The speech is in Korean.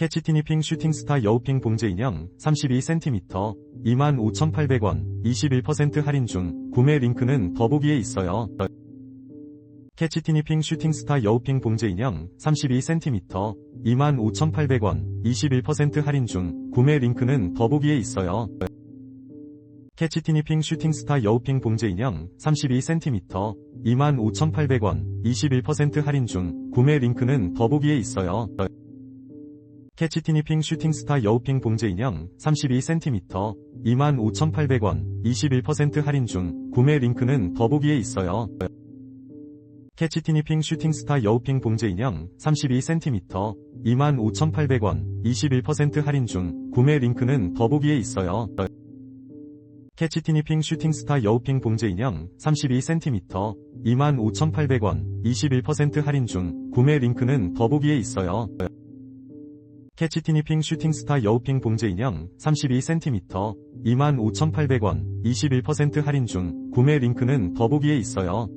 캐치 티니핑 슈팅스타 여우핑 봉제 인형 32cm 25,800원 21% 할인 중 구매 링크는 더보기에 있어요. 캐치 티니핑 슈팅스타 여우핑 봉제 인형 32cm 25,800원 21% 할인 중 구매 링크는 더보기에 있어요. 캐치 티니핑 슈팅스타 여우핑 봉제 인형 32cm 25,800원 21% 할인 중 구매 링크는 더보기에 있어요. 캐치 티니핑 슈팅스타 여우핑 봉제 인형 32cm 25,800원 21% 할인 중 구매 링크는 더보기에 있어요. 캐치 티니핑 슈팅스타 여우핑 봉제 인형 32cm 25,800원 21% 할인 중 구매 링크는 더보기에 있어요. 캐치 티니핑 슈팅스타 여우핑 봉제 인형 32cm 25,800원 21% 할인 중 구매 링크는 더보기에 있어요. 캐치 티니핑 슈팅스타 여우핑 봉제 인형 32cm 25,800원 21% 할인 중 구매 링크는 더보기에 있어요.